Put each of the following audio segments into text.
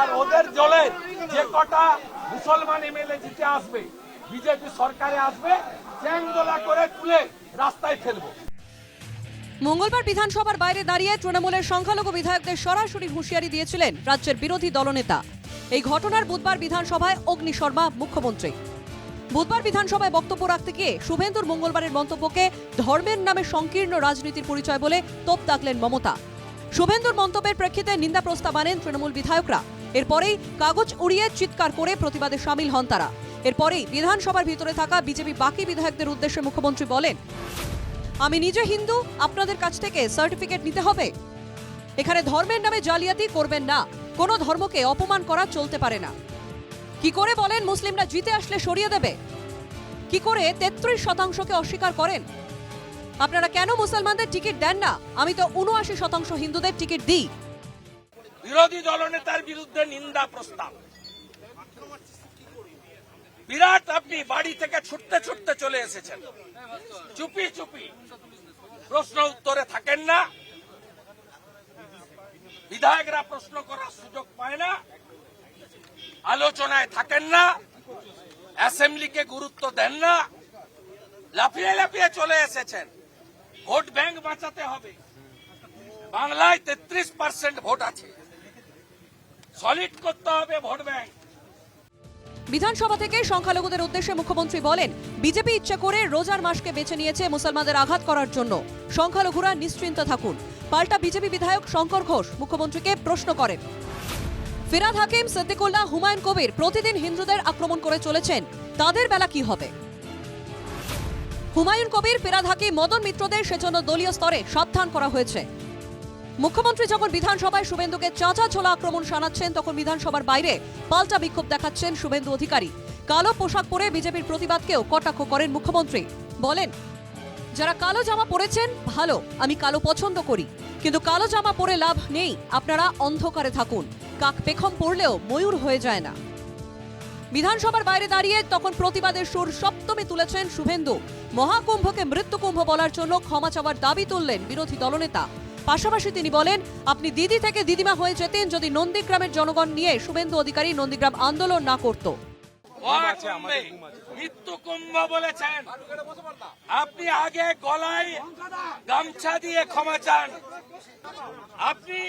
আর ওদের দলের যে কটা মুসলমান এমএলএ জিতে আসবে, বিজেপি সরকারে আসবে, চ্যাংদোলা করে তুলে রাস্তায় ফেলব। মঙ্গলবার বিধানসভার বাইরে দাঁড়িয়ে তৃণমূলের সংখ্যালঘু বিধায়কদের সরাসরি হুঁশিয়ারি দিয়েছিলেন রাজ্যের বিরোধী দলনেতা। এই ঘটনার বুধবার বিধানসভায় অগ্নি শর্মা, মুখ্যমন্ত্রী। বুধবার বিধানসভায় বক্তব্য রাখতে গিয়ে শুভেন্দুর মঙ্গলবারের মন্তব্যকে ধর্মের নামে সংকীর্ণ রাজনীতির পরিচয় বলে তোপ দাগলেন মমতা। শুভেন্দুর মন্তব্যের প্রেক্ষিতে নিন্দা প্রস্তাব আনেন তৃণমূল বিধায়করা। এরপরেই কাগজ উড়িয়ে চিৎকার করে প্রতিবাদে সামিল হন তারা। এরপরেই বিধানসভার ভিতরে থাকা বিজেপি বাকি বিধায়কদের উদ্দেশ্যে মুখ্যমন্ত্রী বলেন, আমি নিজে হিন্দু, আপনাদের কাছ থেকে সার্টিফিকেট নিতে হবে। এখানে ধর্মের নামে জালিয়াতি করবেন না। কোনো ধর্মকে অপমান করা চলতে পারে না। কি করে বলেন মুসলিমরা জিতে আসলে সরিয়ে দেবে? কি করে তেত্রিশ শতাংশকে অস্বীকার করেন? আপনারা কেন মুসলমানদের টিকিট দেন না? আমি তো উনআশি শতাংশ হিন্দুদের টিকিট দিই। বিরোধী দলনেতার বিরুদ্ধে নিন্দা প্রস্তাব। বিরাট, আপনি বাড়ি থেকে ছুটতে ছুটতে চলে এসেছেন। চুপি চুপি। প্রশ্ন উত্তরে থাকেন না। বিধায়করা প্রশ্ন করার সুযোগ পায় না। আলোচনায় থাকেন না। অ্যাসেম্বলিকে গুরুত্ব দেন না। লাফিয়ে লাফিয়ে চলে এসেছেন। ভোট ব্যাংক বাঁচাতে হবে। বাংলায় তেত্রিশ পার্সেন্ট ভোট আছে। সলিড করতে হবে ভোট ব্যাংক। বিধানসভা থেকে সংখ্যালঘুদের উদ্দেশ্যে মুখ্যমন্ত্রী বলেন, বিজেপি ইচ্ছে করে রোজার মাসকে বেছে নিয়েছে মুসলমানদের আঘাত করার জন্য। সংখ্যালঘুরা নিশ্চিন্ত থাকুন। পাল্টা বিজেপি বিধায়ক শঙ্কর ঘোষ মুখ্যমন্ত্রীকে প্রশ্ন করেন। ফিরাদ হাকিম, সিদ্দিকুল্লাহ হুমায়ুন কবির প্রতিদিন হিন্দুদের আক্রমণ করে চলেছেন। তাদের বেলা কি হবে? হুমায়ুন কবির, ফিরাদ হাকিম, মদন মিত্রদের সেজন্য দলীয় স্তরে সাবধান করা হয়েছে। মুখ্যমন্ত্রী যখন বিধানসভায় শুভেন্দুকে চাঁচা ছোলা আক্রমণ শানাচ্ছেন, তখন বিধানসভার বাইরে পাল্টা বিক্ষোভ দেখাচ্ছেন শুভেন্দু অধিকারী। কালো পোশাক পরে বিজেপির প্রতিবাদকেও কটাক্ষ করেন মুখ্যমন্ত্রী। বলেন, যারা কালো জামা পরেছেন, ভালো, আমি কালো পছন্দ করি। কিন্তু কালো জামা পরে লাভ নেই, আপনারা অন্ধকারে থাকুন। কাক পেখম পড়লেও ময়ূর হয়ে যায় না। বিধানসভার বাইরে দাঁড়িয়ে তখন প্রতিবাদের সুর সপ্তমে তুলেছেন শুভেন্দু। মহাকুম্ভকে মৃত্যুকুম্ভ বলার জন্য ক্ষমা চাওয়ার দাবি তুললেন বিরোধী দলনেতা। পাশাপাশি তিনি বলেন, আপনি দিদি থেকে দিদিমা হয়ে যেতেন যদি নন্দীগ্রামের জনগণ নিয়ে শুভেন্দু অধিকারী নন্দীগ্রাম আন্দোলন না করত। মৃত্যু কুম্ভ বলেছেন। আপনি আগে গলায় গামছা দিয়ে ক্ষমা চান। আপনি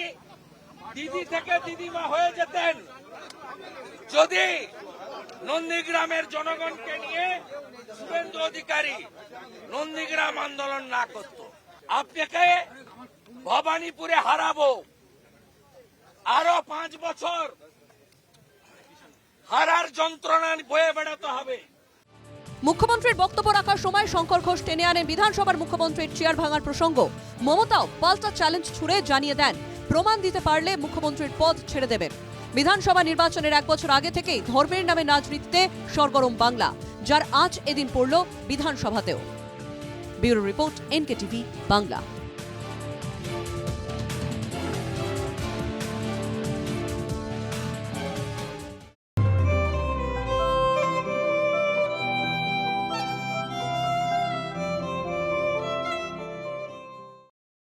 দিদি থেকে দিদিমা হয়ে যেতেন। যদি নন্দীগ্রামের জনগণকে নিয়ে শুভেন্দু অধিকারী নন্দীগ্রাম আন্দোলন না করত। আপনাকে ভবানীপুরে হারাবো। আরও পাঁচ বছর হারার যন্ত্রণা বয়ে বেড়াতে হবে। মুখ্যমন্ত্রীর বক্তব্য রাখার সময় শঙ্কর ঘোষ টেনে আনেন বিধানসভার মুখ্যমন্ত্রীর চেয়ার ভাঙার প্রসঙ্গ। মমতাও পাল্টা চ্যালেঞ্জ ছুড়ে জানিয়ে দেন। প্রমাণ দিতে পারলে মুখ্যমন্ত্রীর পদ ছেড়ে দেবেন। বিধানসভা নির্বাচনের এক বছর আগে থেকেই ধর্মের নামে রাজনীতিতে সরগরম বাংলা, যার আজ এদিন পড়ল বিধানসভাতেও। Bureau report NK TV Bangla.